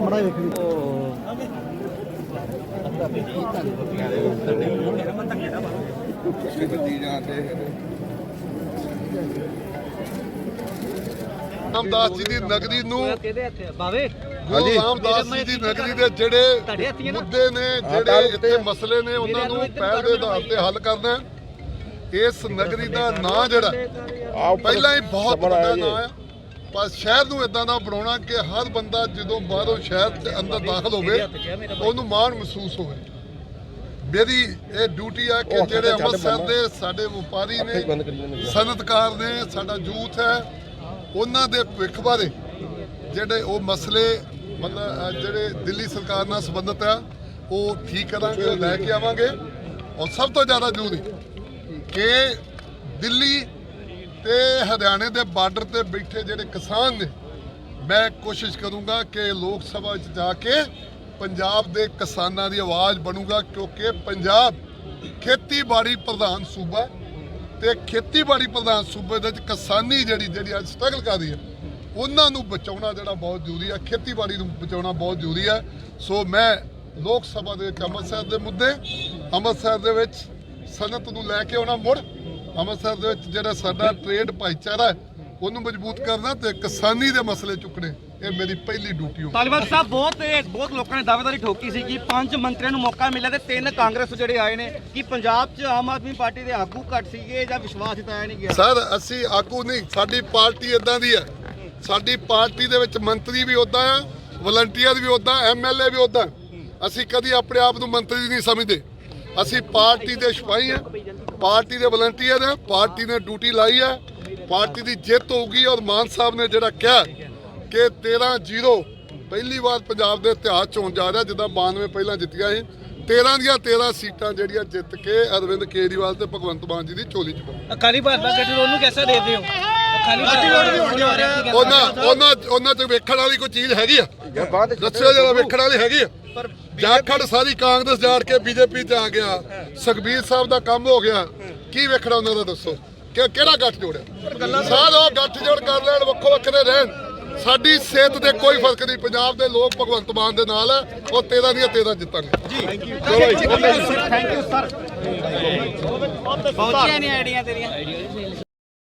ਮੜਾ ਵੇਖ ਲਈ ਰਾਮਦਾਸ ਜੀ ਦੀ ਨਗਰੀ ਨੂੰ ਕਿਹਦੇ ਹੱਥੇ ਬਾਵੇ ਗੁਰੂ ਰਾਮਦਾਸ ਜੀ ਦੀ ਨਗਰੀ ਦੇ ਜਿਹੜੇ ਤੁਹਾਡੇ ਹੱਥੀਂ ਹੈ ਨਾ? ਮੁੱਦੇ ਨੇ ਜਿਹੜੇ ਇੱਥੇ ਮਸਲੇ ਨੇ ਉਹਨਾਂ ਨੂੰ ਪਹਿਲ ਦੇ ਆਧਾਰ ਤੇ ਹੱਲ ਕਰਨਾ ਹੈ। ਇਸ ਨਗਰੀ ਦਾ ਨਾਂ ਜਿਹੜਾ ਪਹਿਲਾਂ ਹੀ ਬਹੁਤ ਵੱਡਾ ਨਾਂ ਆ ਪਰ ਸ਼ਹਿਰ ਨੂੰ ਇਦਾਂ ਦਾ ਬਣਾਉਣਾ ਕਿ ਹਰ ਬੰਦਾ ਜਦੋਂ ਬਾਹਰੋਂ ਸ਼ਹਿਰ ਦੇ ਅੰਦਰ ਦਾਖਲ ਹੋਵੇ ਉਹਨੂੰ ਮਾਣ ਮਹਿਸੂਸ ਹੋਵੇ। ਮੇਰੀ ਇਹ ਡਿਊਟੀ ਆ ਕਿ ਜਿਹੜੇ ਅੰਮ੍ਰਿਤਸਰ ਦੇ ਸਾਡੇ ਵਪਾਰੀ ਨੇ ਸਨਅਤਕਾਰ ਨੇ ਸਾਡਾ ਯੂਥ ਹੈ ਉਹਨਾਂ ਦੇ ਭਵਿੱਖ ਬਾਰੇ ਜਿਹੜੇ ਉਹ ਮਸਲੇ ਮਤਲਬ ਜਿਹੜੇ ਦਿੱਲੀ ਸਰਕਾਰ ਨਾਲ ਸੰਬੰਧਿਤ ਆ ਉਹ ਠੀਕ ਕਰਾਂਗੇ ਲੈ ਕੇ ਆਵਾਂਗੇ। ਔਰ ਸਭ ਤੋਂ ਜ਼ਿਆਦਾ ਜ਼ਰੂਰੀ ਕਿ ਦਿੱਲੀ ਤੇ ਹਰਿਆਣੇ ਦੇ ਬਾਰਡਰ ਤੇ ਬੈਠੇ ਜਿਹੜੇ ਕਿਸਾਨ ਨੇ, ਮੈਂ ਕੋਸ਼ਿਸ਼ ਕਰੂੰਗਾ ਕਿ ਲੋਕ ਸਭਾ 'ਚ ਜਾ ਕੇ ਪੰਜਾਬ ਦੇ ਕਿਸਾਨਾਂ ਦੀ ਆਵਾਜ਼ ਬਣੂਗਾ, ਕਿਉਂਕਿ ਪੰਜਾਬ ਖੇਤੀਬਾੜੀ ਪ੍ਰਧਾਨ ਸੂਬਾ ਹੈ ਤੇ ਖੇਤੀਬਾੜੀ ਪ੍ਰਧਾਨ ਸੂਬੇ ਦੇ ਵਿੱਚ ਕਿਸਾਨੀ ਜਿਹੜੀ ਜਿਹੜੀ ਅੱਜ ਸਟਰਗਲ ਕਰ ਰਹੀ ਹੈ, ਉਹਨਾਂ ਨੂੰ ਬਚਾਉਣਾ ਜਿਹੜਾ ਬਹੁਤ ਜ਼ਰੂਰੀ ਹੈ, ਖੇਤੀਬਾੜੀ ਨੂੰ ਬਚਾਉਣਾ ਬਹੁਤ ਜ਼ਰੂਰੀ ਹੈ। ਸੋ ਮੈਂ ਲੋਕ ਸਭਾ ਦੇ ਵਿੱਚ ਅੰਮ੍ਰਿਤਸਰ ਦੇ ਮੁੱਦੇ ਅੰਮ੍ਰਿਤਸਰ ਦੇ ਵਿੱਚ ਸਨਅਤ ਨੂੰ ਲੈ ਕੇ ਆਉਣਾ ਮੁੜ। ਅੰਮ੍ਰਿਤਸਰ ਦੇ ਵਿੱਚ ਜਿਹੜਾ ਸਾਡਾ ਟ੍ਰੇਡ ਭਾਈਚਾਰਾ ਉਹਨੂੰ ਮਜ਼ਬੂਤ ਕਰਨਾ ਤੇ ਕਿਸਾਨੀ ਦੇ ਮਸਲੇ ਚੁੱਕਣੇ ਇਹ ਮੇਰੀ ਪਹਿਲੀ ਡਿਊਟੀ ਹੋਊ। ਤਾਲੀਬਾਨ ਸਾਹਿਬ ਬਹੁਤ ਬਹੁਤ ਲੋਕਾਂ ਨੇ ਦਾਅਵੇਦਾਰੀ ਠੋਕੀ ਸੀ ਕਿ ਪੰਜ ਮੰਤਰੀਆਂ ਨੂੰ ਮੌਕਾ ਮਿਲਿਆ ਤੇ ਤਿੰਨ ਕਾਂਗਰਸ ਜਿਹੜੇ ਆਏ ਨੇ ਕਿ ਪੰਜਾਬ 'ਚ ਆਮ ਆਦਮੀ ਪਾਰਟੀ ਦੇ ਆਗੂ ਘੱਟ ਸੀਗੇ ਜਾਂ ਵਿਸ਼ਵਾਸ ਜਤਾਇਆ ਨਹੀਂ ਗਿਆ। ਸਰ ਅਸੀਂ ਆਗੂ ਨਹੀਂ ਸਾਡੀ ਪਾਰਟੀ ਇਦਾਂ ਦੀ ਹੈ। ਸਾਡੀ ਪਾਰਟੀ ਦੇ ਵਿੱਚ ਮੰਤਰੀ ਵੀ ਉਦਾਂ ਆ ਵਲੰਟੀਅਰ ਵੀ ਉਦਾਂ ਐਮਐਲਏ ਵੀ ਉਦਾਂ ਅਸੀਂ ਕਦੀ ਆਪਣੇ ਆਪ ਨੂੰ ਮੰਤਰੀ ਨਹੀਂ ਸਮਝਦੇ। ਅਸੀਂ ਪਾਰਟੀ ਦੇ ਸਿਪਾਹੀ ਆ ਪਾਰਟੀ ਦੇ ਵਲੰਟੀਅਰ ਆ ਪਾਰਟੀ ਨੇ ਡਿਊਟੀ ਲਾਈ ਹੈ ਪਾਰਟੀ ਦੀ ਜਿੱਤ ਹੋਊਗੀ ਔਰ ਮਾਨ ਸਾਹਿਬ ਨੇ ਜਿਹੜਾ ਕਿਹਾ ਕਿ 13-0 ਪਹਿਲੀ ਵਾਰ ਪੰਜਾਬ ਦੇ ਇਤਿਹਾਸ ਚ ਹੋਣ ਜਾ ਰਿਹਾ ਜਿੱਦਾਂ 92 ਪਹਿਲਾਂ ਜਿੱਤੀਆਂ ਸੀ 13 ਦੀਆਂ 13 ਸੀਟਾਂ ਜਿਹੜੀਆਂ ਜਿੱਤ ਕੇ ਅਰਵਿੰਦ ਕੇਜਰੀਵਾਲ ਤੇ ਭਗਵੰਤ ਮਾਨ ਜੀ ਦੀ ਝੋਲੀ ਚ ਪਾਉਣਗੇ ਅਕਾਲੀ ਭਾਜਪਾ ਗੱਠਜੋੜ ਨੂੰ ਕਿਵੇਂ ਦੇਖਦੇ ਹੋ ਅਕਾਲੀ ਭਾਜਪਾ ਉਹਨਾਂ ਉਹਨਾਂ ਉਹਨਾਂ ਚ ਵੇਖਣ ਵਾਲੀ ਕੋਈ ਚੀਜ਼ ਹੈਗੀ ਆ? ਦੱਸਿਓ ਜਰਾ ਵੇਖਣ ਵਾਲੀ ਹੈਗੀ ਆ? ਜਾਖੜ ਸਾਰੀ ਕਾਂਗਰਸ ਜਾੜ ਕੇ ਬੀਜੇਪੀ ਚ ਆ ਗਿਆ। ਸੁਖਬੀਰ ਸਾਹਿਬ ਦਾ ਕੰਮ ਹੋ ਗਿਆ। ਕੀ ਵੇਖਣਾ ਉਹਨਾਂ ਦਾ ਦੱਸੋ? ਕਿ ਕਿਹੜਾ ਗੱਠ ਜੋੜਿਆ? ਸਾਰਾ ਗੱਠ ਜੋੜ ਕਰ ਲੈਣ ਵੱਖੋ ਵੱਖਰੇ ਰਹਿਣ। ਸਾਡੀ ਸਿਹਤ ਦੇ ਕੋਈ ਫ਼ਰਕ ਨਹੀਂ। ਪੰਜਾਬ ਦੇ ਲੋਕ ਭਗਵੰਤ ਮਾਨ ਦੇ ਨਾਲ ਹੈ ਉਹ 13 ਦੀਆਂ 13 ਜਿੱਤਾਂਗੇ। ਥੈਂਕ ਯੂ ਸਰ ਪਹੁੰਚੀਆਂ ਨਹੀਂ ਆਈਡੀਆਂ ਤੇਰੀਆਂ।